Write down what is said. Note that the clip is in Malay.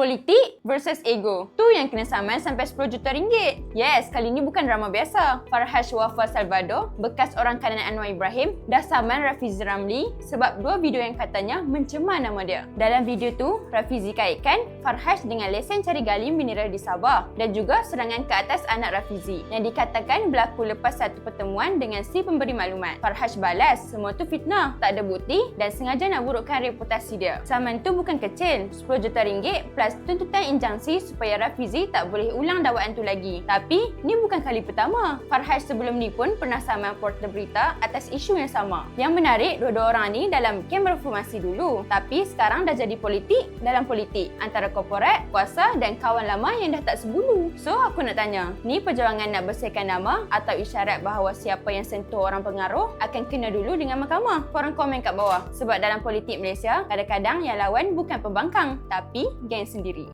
Politik versus ego. Tu yang kena saman sampai 10 juta ringgit. Yes, kali ni bukan drama biasa. Farhash Wafa Salvador, bekas orang kanan Anwar Ibrahim, dah saman Rafizi Ramli sebab dua video yang katanya mencemar nama dia. Dalam video tu, Rafizi kaitkan Farhash dengan lesen cari gali mineral di Sabah dan juga serangan ke atas anak Rafizi yang dikatakan berlaku lepas satu pertemuan dengan si pemberi maklumat. Farhash balas, semua tu fitnah, tak ada bukti dan sengaja nak burukkan reputasi dia. Saman tu bukan kecil, 10 juta ringgit plus tuntutan injangsi supaya Rafizi tak boleh ulang dakwaan tu lagi. Tapi, ni bukan kali pertama. Farhash sebelum ni pun pernah saman portal berita atas isu yang sama. Yang menarik, dua-dua orang ni dalam kem reformasi dulu. Tapi sekarang dah jadi politik dalam politik antara korporat, kuasa dan kawan lama yang dah tak sebulu. So, aku nak tanya, ni perjuangan nak bersihkan nama atau isyarat bahawa siapa yang sentuh orang pengaruh akan kena dulu dengan mahkamah? Korang komen kat bawah. Sebab dalam politik Malaysia, kadang-kadang yang lawan bukan pembangkang, tapi geng sendiri.